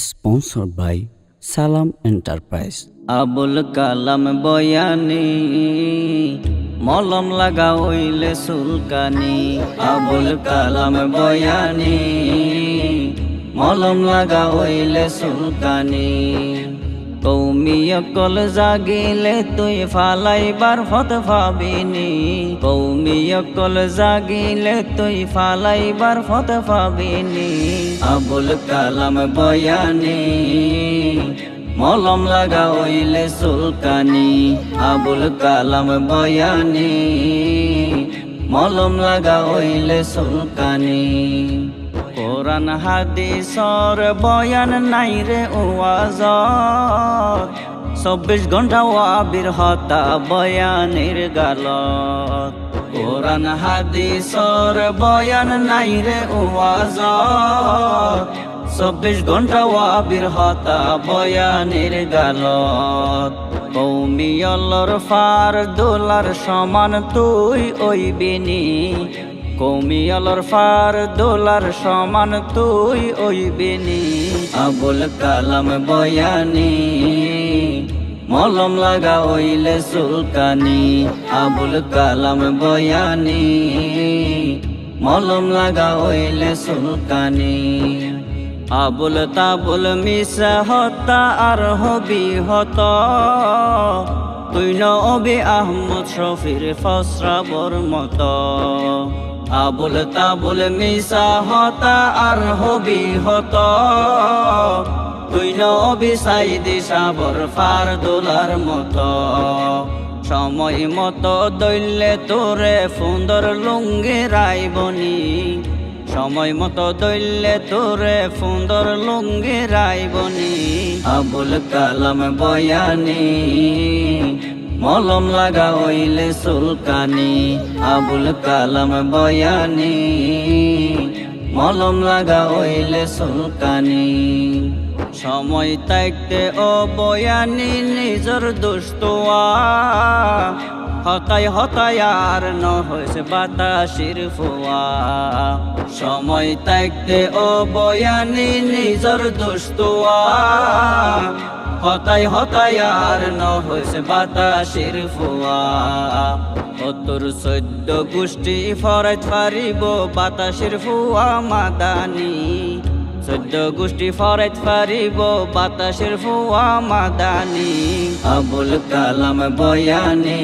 sponsored by Salam Enterprise. Abul Kalam বয়ানি, মলম লাগা হইলে সুলকানি। আবুল কালাম বয়ানি, মলম লাগা হইলে সুলকানি। কৌমিয় কল জাগিলে তুই ফালাইবার ফত ফাবিনি কৌমিয় কল জাগিলে তুই ফালাইবার ফত ফাবিনি আবুল কালাম বয়ানি মলম লাগা হইলে সুলকানি। আবুল কালাম বয়ানি মলম লাগা হইলে সুলকানি। কোরআন হাদিসর বয়ান নাই রে ওয়াজ চব্বিশ ঘণ্টা ওয়াবির হতা বয়ানের গালত। কোরআন হাদিসর বয়ান নাই রে ওয়াজ। চব্বিশ ঘণ্টা ওয়াবির হতা বয়ানের গালত কৌমিয়লর ফার দোলার সমান তুই ওই বিনি কৌমিয়লর ফার দোলার সমান তুই ওই বিনি আবুল কালাম বয়ানি মলম লাগা হইলে সুলকানি, আবুল কালাম বয়ানি। মলম লাগা হইলে সুলকানি, আবুল তাবুল মিশা হতা আর হবি হত। তুই নবি আহমদ শফির ফসরাবর মত। আবুল তাবুল মিশা হতা আর হবি হত। তুই নবি সাইদি সাবর ফার দোলার মত। সময় মতো দৈলে তোরে সুন্দর লুঙ্গি রাইবনি। সময় মতো দৈলে তোরে সুন্দর লুঙ্গি রাইবনি। আবুল কালাম বয়ানি, মলম লাগা হইলে সুলকানি। আবুল কালাম বয়ানি, মলম লাগা হইলে সুলকানি। সময় তাইতে ও বয়ানি নিজর দুস্তোয়া হতাই ন হয়েছে বাতাসির ফোয়া। সময় তাইতে ও বয়ানি নিজর দুস্তোয়া হতাই ন হয়েছে বাতাসির ফোয়া। অতর সদ্য গোষ্ঠী ফরাইত পারিব বাতাসের ফুয়া মাদানি। সদ্য গোষ্ঠী ফরাইত পারিব বাতাসের ফুয়া মাদানি, আবুল কালাম বয়ানি,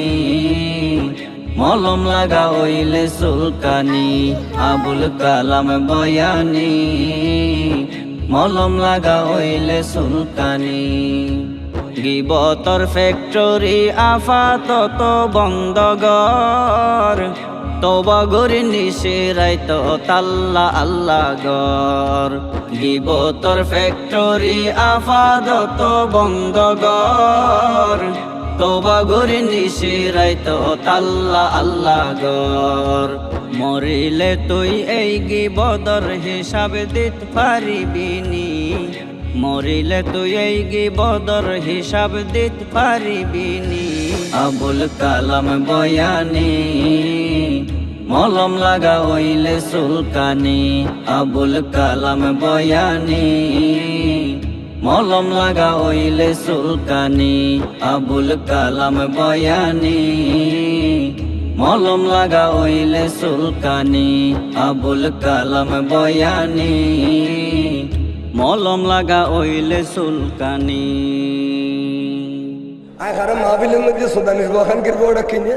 মলম লাগা হইলে সুলকানি, আবুল কালাম বয়ানি, মলম লাগা হইলে সুলকানি। গিবতর ফ্যাক্টরি আফাতত বন্ধগর তবা নিশে রাইত তাল্লা আল্লাহ গর গিবতর ফ্যাক্টরি আফাদত তবা গরি নিশে রাইত তাল্লা আল্লাহ গর মরিলে তুই এই গিবদর হিসাব দিত পারিবিনি মরিলে তুই এই গিবদর হিসাব দিত পারিবিনি আবুল কালাম বয়ানি। মলম লাগা হইলে সুলকানি আবুল কালাম বয়ানি। মলম লাগা হইলে সুলকানি আবুল কালাম বয়ানি। মলম লাগা হইলে সুলকানি আবুল কালাম বয়ানি। মলম লাগা হইলে সুলকানি আয় খারাপ মাহফিলের মধ্যে সুদানিস বখান কিরবো ওটা কিনে।